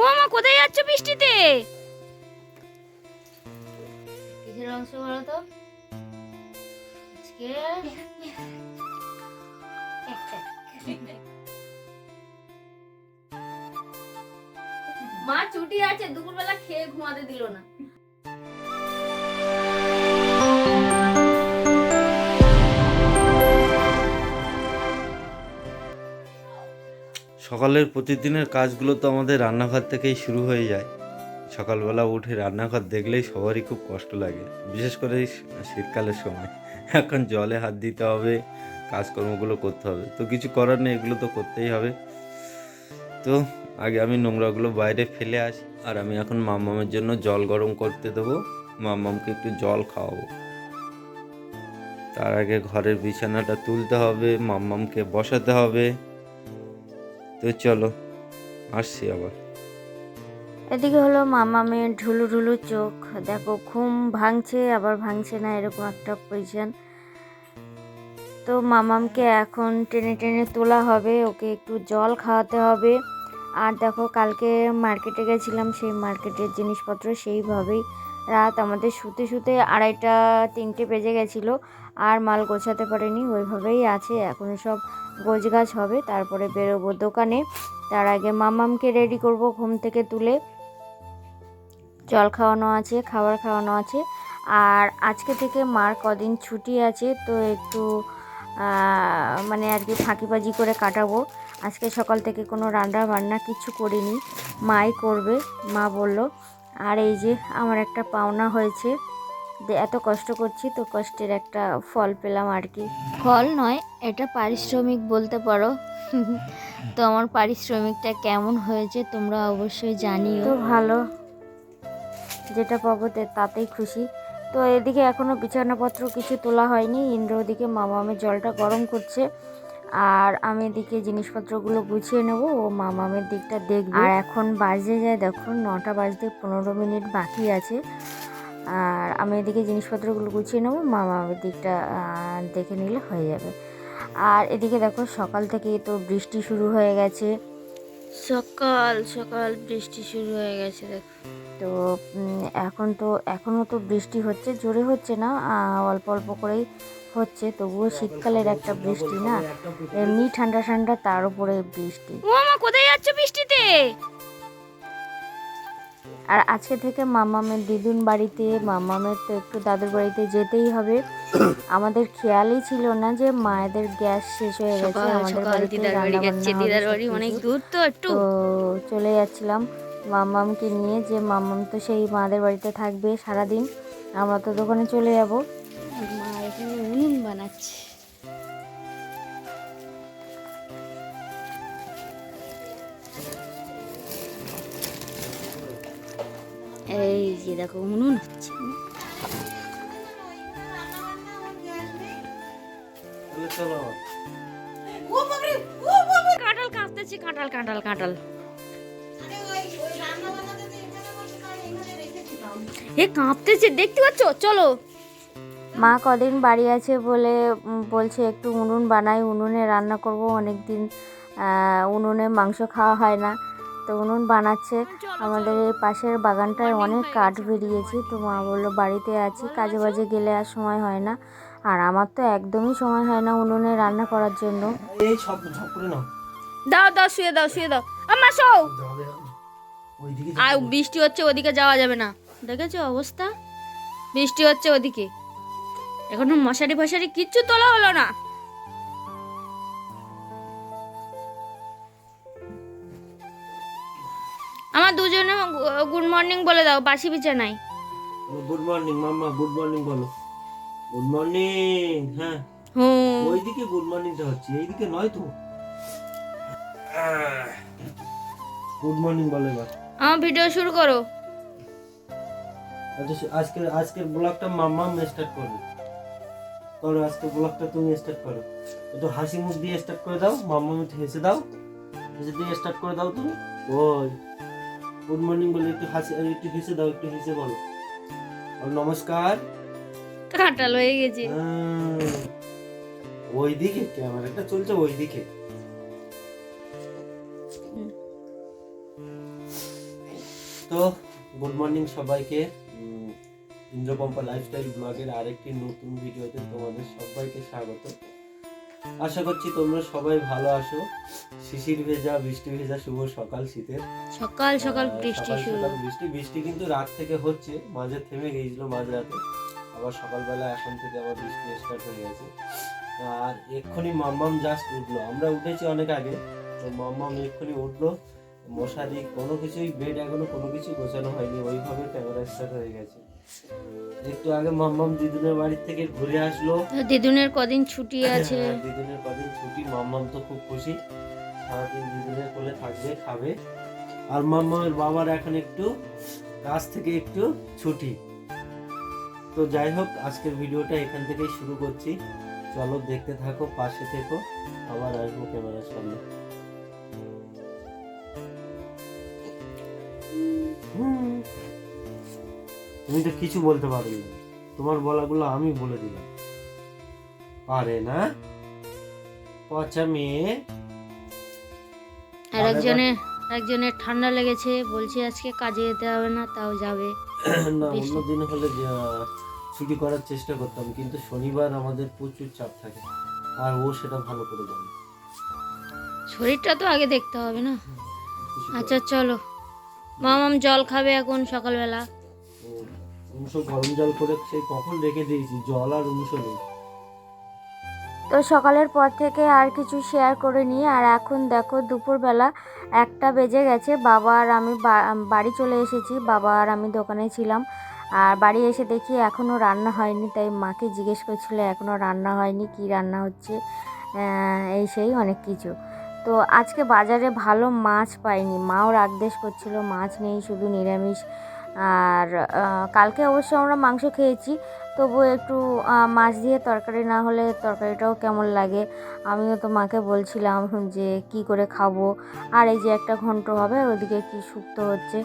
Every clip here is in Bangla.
ও মা, কোথায় যাচ্ছ বৃষ্টিতে? কিসের অংশ বলো তো? আজকে মা ছুটি আছে, দুপুরবেলা খেয়ে ঘুমাতে দিল না। সকালের প্রতিদিনের কাজগুলো তো আমাদের রান্নাঘর থেকেই শুরু হয়ে যায়। সকালবেলা উঠে রান্নাঘর দেখলেই সবারই খুব কষ্ট লাগে, বিশেষ করে শীতকালের সময়। এখন জলে হাত দিতে হবে, কাজকর্মগুলো করতে হবে। তো কিছু করার নেই, এগুলো তো করতেই হবে। তো আগে আমি নোংরাগুলো বাইরে ফেলে আসি, আর আমি এখন মাম্মামের জন্য জল গরম করতে দেবো। মাম্মামকে একটু জল খাওয়াবো। তার আগে ঘরের বিছানাটা তুলতে হবে, মাম্মামকে বসাতে হবে। তো চলো, আসছি আবার। এদিকে হলো মামা মেয়ের ঢুলু ঢুলু চোখ। দেখো, ঘুম ভাঙছে, আবার ভাঙছে না এরকম একটা পজিশন তো মামামকে এখন টেনে টেনে তোলা হবে, ওকে একটু জল খাওয়াতে হবে। আর দেখো, কালকে মার্কেটে গেছিলাম, সেই মার্কেটের জিনিসপত্র সেইভাবেই। রাত আমাদের শুতে শুতে আড়াইটা, তিনটে বেজে গেছিল, আর মাল গোছাতে পারেনি, ওইভাবেই আছে, এখন সব গোছগাছ হবে, তারপরে বেরোবো দোকানে। তার আগে মামামকে রেডি করব ঘুম থেকে তুলে। জল খাওয়ানো আছে, খাবার খাওয়ানো আছে। আর আজকে থেকে মার কদিন ছুটি আছে, তো একটু মানে আর কি ফাঁকিবাজি করে কাটাবো। আজকে সকাল থেকে কোনো রান্না বান্না কিছু করিনি। মাই করবে, মা বলল, আর এই যে, আমার একটা পাওনা হয়েছে। এত কষ্ট করছি তো কষ্টের একটা ফল পেলাম আর কি। ফল নয় এটা পারিশ্রমিক বলতে পারো। তো আমার পারিশ্রমিকটা কেমন হয়েছে তোমরা অবশ্যই জানিও। তো ভালো। যেটা পাবো তাতেই খুশি। তো এদিকে এখনও বিছানাপত্র কিছু তোলা হয়নি। ইন্দ্র ওদিকে মামামের জলটা গরম করছে। আর আমি এদিকে জিনিসপত্রগুলো গুছিয়ে নেব ও মামামের দিকটা দেখবে। আর এখন বাজে যায় দেখো নটা বাজতে পনেরো মিনিট বাকি আছে। আর আমি এদিকে জিনিসপত্রগুলো গুছিয়ে নেব মামামের দিকটা দেখে নিলে হয়ে যাবে। আর এদিকে দেখো সকাল থেকে তো বৃষ্টি শুরু হয়ে গেছে। সকাল সকাল বৃষ্টি শুরু হয়ে গেছে দেখো। তো এখন তো এখনও তো বৃষ্টি হচ্ছে জোরে হচ্ছে না অল্প অল্প করেই হচ্ছে তবুও শীতকালের একটা বৃষ্টি না। এমনি ঠান্ডা ঠান্ডা তার উপরে বৃষ্টি। ও মা কোথায় যাচ্ছে বৃষ্টিতে? আর আজকে থেকে মামামের দিদুন বাড়িতে মামামের তো একটু দাদুর বাড়িতে যেতেই হবে। আমাদের খেয়ালই ছিল না যে মায়েদের গ্যাস শেষ হয়ে গেছে আমাদের বাড়িতে দিদার বাড়ি। অনেক দূর তো একটু। তো চলে যাচ্ছিলাম মামামকে নিয়ে যে মামাম তো সেই মাদের বাড়িতে থাকবে সারাদিন। আমরা তো দোকানে চলে যাব। এই যে দেখো উনুন হচ্ছে। চলো। কাঁঠাল কাঁপতেছি কাঁঠাল কাঁঠাল কাঁঠাল। এ কাঁপতেছে দেখতে পাচ্ছ? চলো। মা কদিন বাড়ি আছে বলে বলছে একটু উনুন বানাই উনুনে রান্না করব অনেক দিন উনুনে মাংস খাওয়া হয় না। তো উনুন বানাচ্ছে। আমাদের এই পাশের বাগানটায় অনেক কাঠ বেরিয়েছে। তো মা বলল বাড়িতে আছি কাজে বাজে গেলে আর সময় হয় না। আর আমার তো একদমই সময় হয় না উনুনে রান্না করার জন্য। দাও দাও শুয়ে দাও শুয়ে দাও। আমার ওইদিকে আর বৃষ্টি হচ্ছে ওদিকে যাওয়া যাবে না। দেখেছ অবস্থা? বৃষ্টি হচ্ছে ওদিকে। এখনও মশারি ফশারি কিচ্ছু তোলা হলো না। আমার দুজনে গুড মর্নিং বলে দাও বাসি বিছানায় good morning mumma good morning বলো। গুড মর্নিং হ্যাঁ। ওইদিকে গুড মর্নিং মর্নিংটা হচ্ছে এইদিকে নয় তো? গুড মর্নিং বলো এবার। আমার ভিডিও শুরু করো। আচ্ছা আজকে আজকের ব্লগটা মাম্মা স্টার্ট করবে। করো আজকে ব্লগটা তুমি স্টার্ট করো। একটু হাসি মুখ দিয়ে স্টার্ট করে দাও মাম্মা হেসে দাও। হেসে দিয়ে স্টার্ট করে দাও তুমি। ওই। গুড মর্নিং বলে একটু হাসি একটু হেসে দাও একটু হেসে বলো। আর নমস্কার। কাঁটাল হয়ে গেছে। হুম, ওইদিকে ক্যামেরাটা চলছে ওইদিকে। তো গুড মর্নিং সবাইকে। ইন্দ্রপম্পা লাইফস্টাইল ব্লগের আরেকটি নতুন ভিডিওতে তোমাদের সবাইকে স্বাগত। আশা করছি তোমরা সবাই ভালো আছো। শিশির ভেজা বৃষ্টি ভেজা শুভ সকাল শীতের। সকাল সকাল বৃষ্টি শুরু বৃষ্টি। বৃষ্টি কিন্তু রাত থেকে হচ্ছে মাঝে থেমে গিয়েছিল মাঝরাতে আবার সকালবেলা এখন থেকে আবার বৃষ্টি স্টার্ট হয়ে গেছে। আর এক্ষুনি মাম্মাম জাস্ট উঠল। আমরা উঠেছি অনেক আগে তো মাম্মাম এক্ষুনি উঠল। মশারি কোনো কিছুই বেড এখনও কোনো কিছু গোছানো হয়নি। ওইভাবে ক্যামেরা স্টার্ট হয়ে গেছে। একটু আগে মাম্মাম দিদুনের বাড়ি থেকে ঘুরে আসলো। দিদুনের কদিন ছুটি আছে? হ্যাঁ, দিদুনের কদিন ছুটি মাম্মাম তো খুব খুশি। সারাদিন দিদুনের কোলে থাকবে খাবে। আর মাম্মামের বাবার এখন একটু কাজ থেকে একটু ছুটি। তো যাই হোক আজকের ভিডিওটা এখান থেকেই শুরু করছি। চলো দেখতে থাকো পাশে থেকো। আবার আসব ক্যামেরার সামনে। তুমি তো কিছু বলতে পারবে না। তোমার বলাগুলো আমি বলে দিলাম। পারে না। পচা মেয়ে। আর একজনের একজনের ঠান্ডা লেগেছে বলছে আজকে কাজে যেতে হবে না তাও যাবে। না বেশি। অন্য দিন হলে ছুটি করার চেষ্টা করতাম কিন্তু শনিবার আমাদের প্রচুর চাপ থাকে আর ও সেটা ভালো করে জানে। শরীরটা তো আগে দেখতে হবে না। আচ্ছা চলো। মামাম জল খাবে এখন সকালবেলা। উমস গরম জল কখন রেখে দিয়েছি? জল আর উমস নেই। তো সকালের পর থেকে আর কিছু শেয়ার করে নিই আর এখন দেখো দুপুরবেলা একটা বেজে গেছে, বাবা আর আমি বাড়ি চলে এসেছি, বাবা আর আমি দোকানে ছিলাম, আর বাড়ি এসে দেখি এখনও রান্না হয়নি, তাই মাকে জিজ্ঞেস করছিল এখনও রান্না হয়নি, কি রান্না হচ্ছে এই সেই অনেক কিছু। তো আজকে বাজারে ভালো মাছ পাইনি, মাও রাগদেশ করছিল, মাছ নেই, শুধু নিরামিষ। আর কালকে অবশ্য আমরা মাংস খেয়েছি। তবু একটু মাছ দিয়ে তরকারি না হলে তরকারিটাও কেমন লাগে? আমিও তো মাকে বলছিলাম যে, কি করে খাব? আর এই যে একটা ঘন্ট হবে ওদিকে কি শুক্তো হচ্ছে।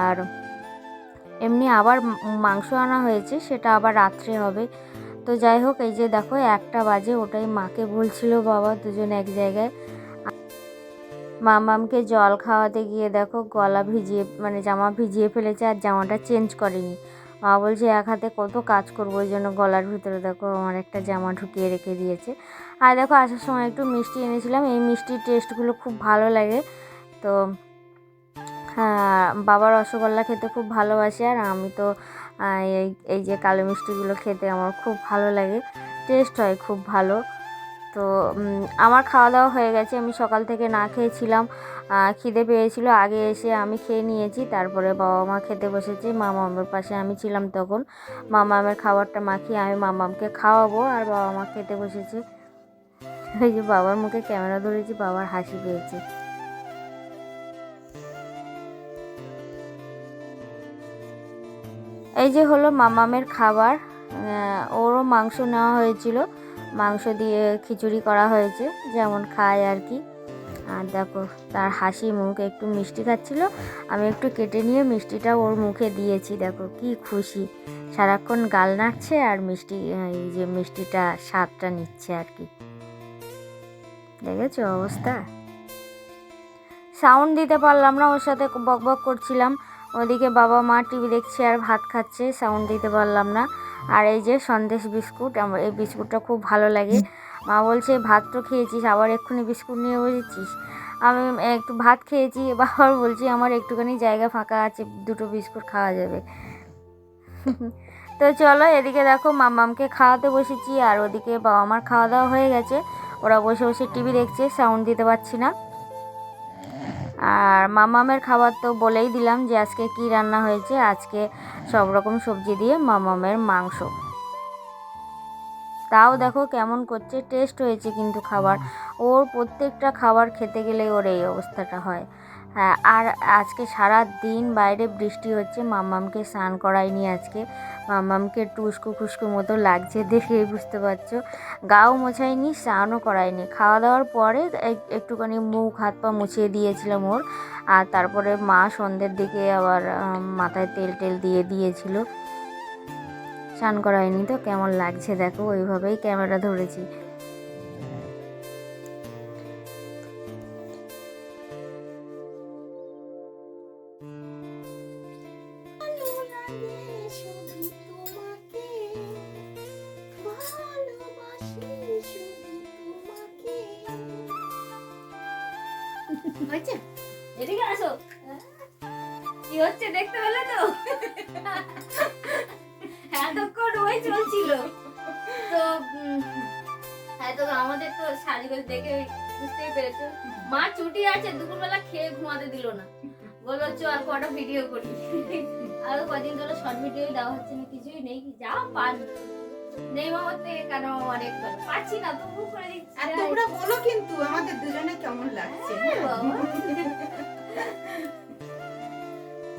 আর এমনি আবার মাংস আনা হয়েছে, সেটা আবার রাত্রে হবে। তো যাই হোক, এই যে দেখো, একটা বাজে, ওটাই মাকে বলছিল বাবা দুজন এক জায়গায়। মামামকে জল খাওয়াতে গিয়ে দেখো গলা ভিজিয়ে মানে জামা ভিজিয়ে ফেলেছে আর জামাটা চেঞ্জ করেনি। মা বলছে, এক হাতে কত কাজ করব? ওই জন্য গলার ভিতরে দেখো আমার একটা জামা ঢুকিয়ে রেখে দিয়েছে। আর দেখো আসার সময় একটু মিষ্টি এনেছিলাম। এই মিষ্টির টেস্টগুলো খুব ভালো লাগে। তো হ্যাঁ বাবা রসগোল্লা খেতে খুব ভালোবাসে আর আমি তো এই এই যে কালো মিষ্টিগুলো খেতে আমার খুব ভালো লাগে। টেস্ট হয় খুব ভালো। তো আমার খাওয়া দাওয়া হয়ে গেছে। আমি সকাল থেকে না খেয়েছিলাম। খিদে পেয়েছিল। আগে এসে আমি খেয়ে নিয়েছি। তারপরে বাবা মা খেতে বসেছে। মামামের পাশে আমি ছিলাম তখন। মামামের খাবারটা মাখিয়ে আমি মামামকে খাওয়াবো। আর বাবা মা খেতে বসেছে। ওই যে বাবার মুখে ক্যামেরা ধরেছি, বাবার হাসি পেয়েছে। এই যে হলো মামামের খাবার। ওরও মাংস নেওয়া হয়েছিল। মাংস দিয়ে খিচুড়ি করা হয়েছে, যেমন খায় আর কি। আর দেখো, তার হাসি মুখ একটু মিষ্টি খাচ্ছিল। আমি একটু কেটে নিয়ে মিষ্টিটা ওর মুখে দিয়েছি, দেখো কি খুশি। সারাক্ষণ গাল নাড়ছে আর মিষ্টি, এই যে মিষ্টিটা স্বাদটা নিচ্ছে আর কি। দেখেছ অবস্থা? সাউন্ড দিতে পারলাম না, ওর সাথে বক বক করছিলাম। ওদিকে বাবা মা টিভি দেখছে আর ভাত খাচ্ছে সাউন্ড দিতে পারলাম না। আর এই যে সন্দেশ বিস্কুট, আমার এই বিস্কুটটা খুব ভালো লাগে। মা বলছে, ভাত তো খেয়েছিস, আবার এক্ষুনি বিস্কুট নিয়ে বসেছিস? আমি একটু ভাত খেয়েছি, বাবার বলছি, আমার একটুখানি জায়গা ফাঁকা আছে, দুটো বিস্কুট খাওয়া যাবে। তো চলো, এদিকে দেখো মামামকে খাওয়াতে বসেছি, আর ওদিকে বাবা মার খাওয়া দাওয়া হয়ে গেছে। ওরা বসে বসে টিভি দেখছে সাউন্ড দিতে পারছি না। আর মামামের খাবার তো বলেই দিলাম যে আজকে কি রান্না হয়েছে। আজকে সব রকম সবজি দিয়ে মামামের মাংস। তাও দেখো কেমন করছে টেস্ট হয়েছে কিন্তু খাবার। ওর প্রত্যেকটা খাবার খেতে গেলে ওর এই অবস্থাটা হয়। হ্যাঁ আর আজকে সারা দিন বাইরে বৃষ্টি হচ্ছে। মাম্মামকে স্নান করায়নি আজকে। মাম্মামকে একটু উস্কো খুস্কো মতো লাগছে দেখেই বুঝতে পারছ? গাও মোছায়নি স্নানও করায়নি খাওয়া দাওয়ার পরে এক- একটুখানি মুখ, হাত পা মুছিয়ে দিয়েছিলাম ওর। আর তারপরে মা সন্ধ্যের দিকে আবার মাথায় তেল টেল দিয়ে দিয়েছিল। স্নান করায়নি তো, কেমন লাগছে দেখো, ওইভাবেই ক্যামেরা ধরেছি। এদিকে আসো। কি হচ্ছে দেখতে পেলে তো? এতক্ষণ ওই চলছিল। তো হ্যাঁ তো আমাদের তো শাড়িগুলো দেখে বুঝতেই পেরেছ। মা ছুটি আছে, দুপুরবেলা খেয়ে ঘুমাতে দিল না। বলল চ আর কটা ভিডিও করি। আর কদিন ধরে শর্ট ভিডিও দেওয়া হচ্ছে না, কিছুই নেই, যা পান নেই মামার কেন অনেক পাচ্ছি না তবু করে দিচ্ছি আর তোমরা বলো কিন্তু আমাদের দুজনে কেমন লাগছে হ্যাঁ,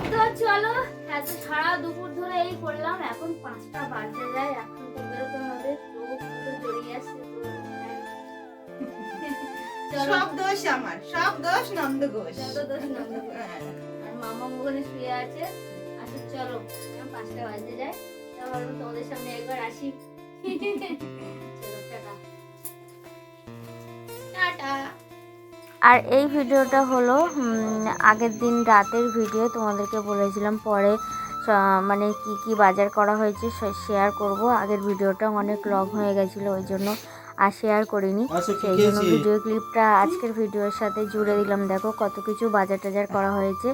তো চলো এত সারা দুপুর ধরে এই করলাম এখন পাঁচটা বাজতে যায় এখন তো বেরোতে হবে চোখ পুরো জড়িয়ে আসছে তো, হ্যাঁ। চলো সব দোষ আমার সব দোষ নন্দ ঘোষ দোষ নন্দ ঘোষ। হ্যাঁ। আর মামা ওখানে শুয়ে আছে আচ্ছা চলো পাঁচটা বাজতে যায় তোমাদের সামনে একবার আসি। আর এই ভিডিওটা হলো আগের দিন রাতের ভিডিও তোমাদেরকে বলেছিলাম পরে মানে কি কি বাজার করা হয়েছে শেয়ার করব। আগের ভিডিওটা অনেক লং হয়ে গেছিল ওই জন্য আর শেয়ার করিনি। আচ্ছা সেই জন্য ভিডিও ক্লিপটা আজকের ভিডিওর সাথে জুড়ে দিলাম। দেখো কত কিছু বাজার টাজার করা হয়েছে।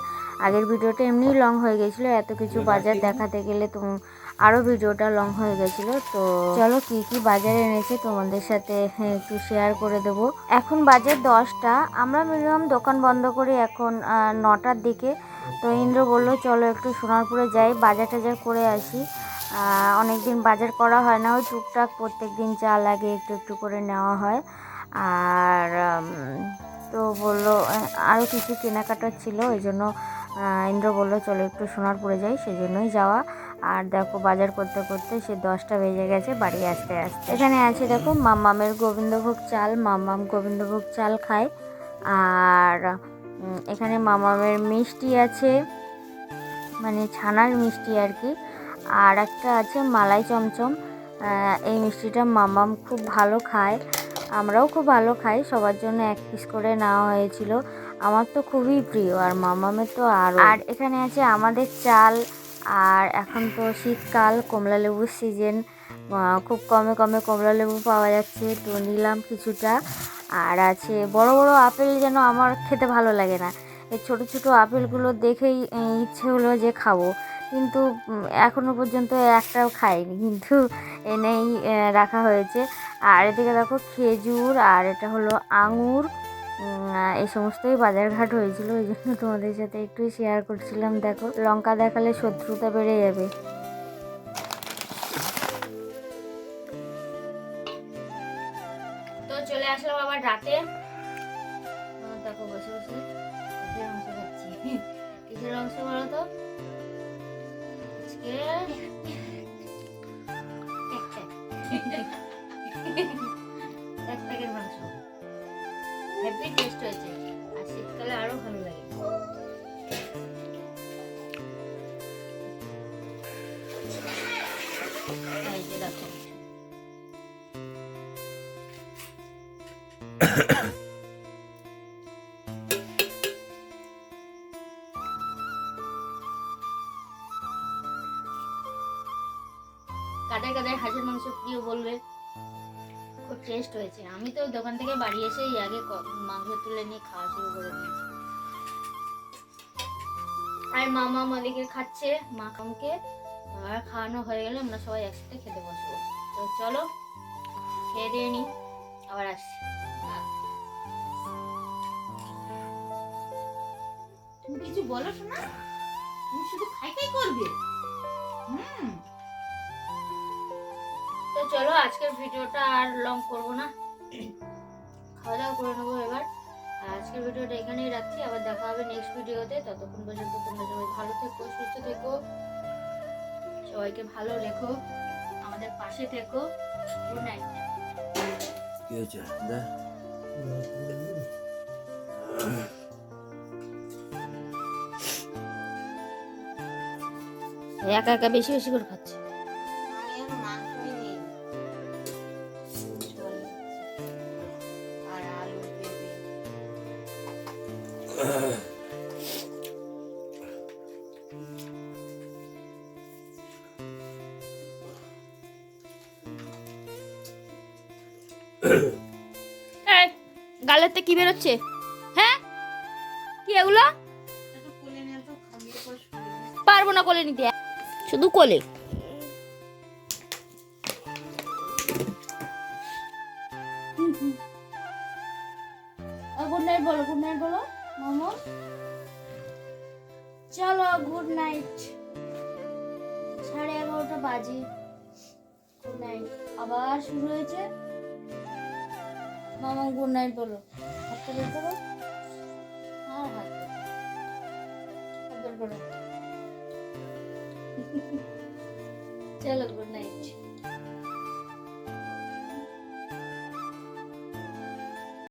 আগের ভিডিওটা এমনিই লং হয়ে গেছিল এত কিছু বাজার দেখাতে গেলে তো আরও ভিডিওটা লং হয়ে গেছিল তো চলো কি কি বাজারে এনেছে তোমাদের সাথে হ্যাঁ, একটু শেয়ার করে দেব। এখন বাজে দশটা আমরা মিনিমাম দোকান বন্ধ করি এখন নটার দিকে। তো ইন্দ্র বলল চলো একটু সোনারপুরে যাই বাজার টাজার করে আসি। অনেক দিন বাজার করা হয় না ওই টুকটাক প্রত্যেক দিন যা লাগে একটু একটু করে নেওয়া হয়। আর তো বলল আরও কিছু কেনাকাটা ছিল ওই জন্য ইন্দ্র বলল চলো একটু সোনারপুরে যাই সেই জন্যই যাওয়া। আর দেখো বাজার করতে করতে সে দশটা বেজে গেছে বাড়ি আসতে আসতে। এখানে আছে দেখো মাম্মামের গোবিন্দভোগ চাল মামাম গোবিন্দভোগ চাল খায়। আর এখানে মামামের মিষ্টি আছে মানে ছানার মিষ্টি আর কি। আর একটা আছে মালাই চমচম। এই মিষ্টিটা মামাম খুব ভালো খায়। আমরাও খুব ভালো খাই, সবার জন্য এক পিস করে নেওয়া হয়েছিল। আমার তো খুবই প্রিয় আর মামামের তো আর আর এখানে আছে আমাদের চাল আর এখন তো শীতকাল কমলা লেবুর সিজন খুব কমে কমে কমলা লেবু পাওয়া যাচ্ছে তো নিলাম কিছুটা। আর আছে বড় বড় আপেল যেন আমার খেতে ভালো লাগে না। এই ছোট ছোট আপেলগুলো দেখেই ইচ্ছে হলো যে খাব। কিন্তু উম, এখনও পর্যন্ত একটাও খাইনি কিন্তু এনেই রাখা হয়েছে। আর এদিকে দেখো খেজুর আর এটা হলো আঙুর। এই সমস্তই বাজারঘাট হয়েছিল ওই জন্য তোমাদের সাথে একটু শেয়ার করছিলাম। দেখো, লঙ্কা দেখালে শত্রুতা বেড়ে যাবে। টেস্ট হয়েছে। আর শীতকালে আরও ভালো লাগে। এই দেখো। টেস্ট হয়েছে। আমি তো দোকান থেকে বাড়ি এসেই আগে মাংস তুলে নিয়ে খাওয়া শুরু করে দিয়েছি। আর মামা মালিকে খাচ্ছে মাখামকে আর খাওয়ানো হয়ে গেলে আমরা সবাই একসাথে খেতে বসবো। তো চলো, খেয়ে দিয়ে নি, আবার আসছি। তুমি কিছু বলো শোনা তুমি শুধু খাই খাই করবে? হুম। তো চলো আজকের ভিডিওটা আর লং করব না। খাওয়া দাওয়া করে নেব এবার। আর আজকের ভিডিওটা এখানেই রাখছি। আবার দেখা হবে নেক্সট ভিডিওতে। ততক্ষণ পর্যন্ত তোমরা সবাই ভালো থেকো সুস্থ থেকো। সবাইকে ভালো রেখো। আমাদের পাশে থেকো। গুড নাইট কি হয়েছে? দেখ একা একা বেশি বেশি করে খাচ্ছে। গালেতে কি বেরোচ্ছে? হ্যাঁ? কি এগুলো। পারব না কোলে নিতে। শুধু কোলে। গুড নাইট বলো, গুড নাইট বলো। মামা? চলো গুড নাইট সাড়ে এগারোটা বাজে। গুড নাইট আবার শুরু হয়েছে? মামা গুড নাইট বলো। হাতটা বের করো। আর হাত বের করো। চলো গুড নাইট